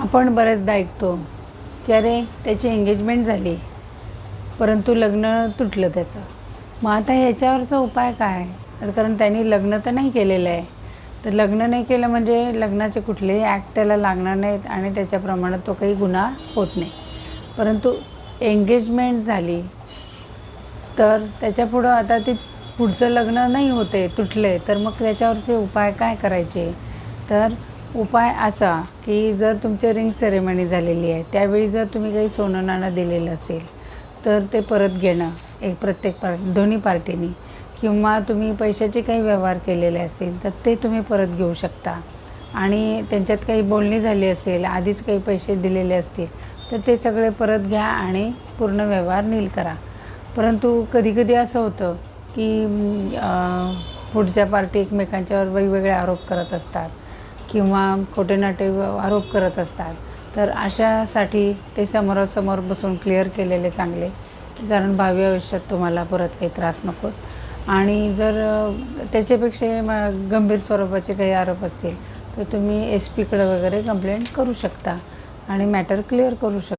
आपण बऱ्याचदा ऐकतो की अरे त्याची एंगेजमेंट झाली. परंतु लग्न तुटलं त्याचं. मग आता ह्याच्यावरचा उपाय काय? तर कारण त्यांनी लग्न तर नाही केलेलं आहे. तर लग्न नाही केलं म्हणजे लग्नाचे कुठलेही ॲक्ट त्याला लागणार नाहीत आणि त्याच्याप्रमाणे तो काही गुन्हा होत नाही. परंतु एंगेजमेंट झाली तर त्याच्यापुढं आता ते पुढचं लग्न नाही होते तुटले तर मग त्याच्यावरचे उपाय काय करायचे? तर उपाय असा की जर तुमच्या रिंग सेरेमनी झालेली आहे त्यावेळी जर तुम्ही काही सोनं नाणं दिलेलं असेल तर ते परत घेणं एक प्रत्येक पार्ट दोन्ही पार्टीनी. किंवा तुम्ही पैशाचे काही व्यवहार केलेले असतील तर ते तुम्ही परत घेऊ शकता. आणि त्यांच्यात काही बोलणी झाली असेल आधीच काही पैसे दिलेले असतील तर ते सगळे परत घ्या आणि पूर्ण व्यवहार नील करा. परंतु कधीकधी असं होतं की पुढच्या पार्टी एकमेकांच्यावर वेगवेगळे आरोप करत असतात. किंवा खोटे नाटे आरोप करत असतात. तर अशासाठी ते समोरासमोर बसून क्लिअर केलेले चांगले की कारण भावी आयुष्यात तुम्हाला परत काही त्रास नकोत आणि जर त्याच्यापेक्षा गंभीर स्वरूपाचे काही आरोप असतील तर तुम्ही एस पीकडे वगैरे कंप्लेंट करू शकता आणि मॅटर क्लिअर करू शकता.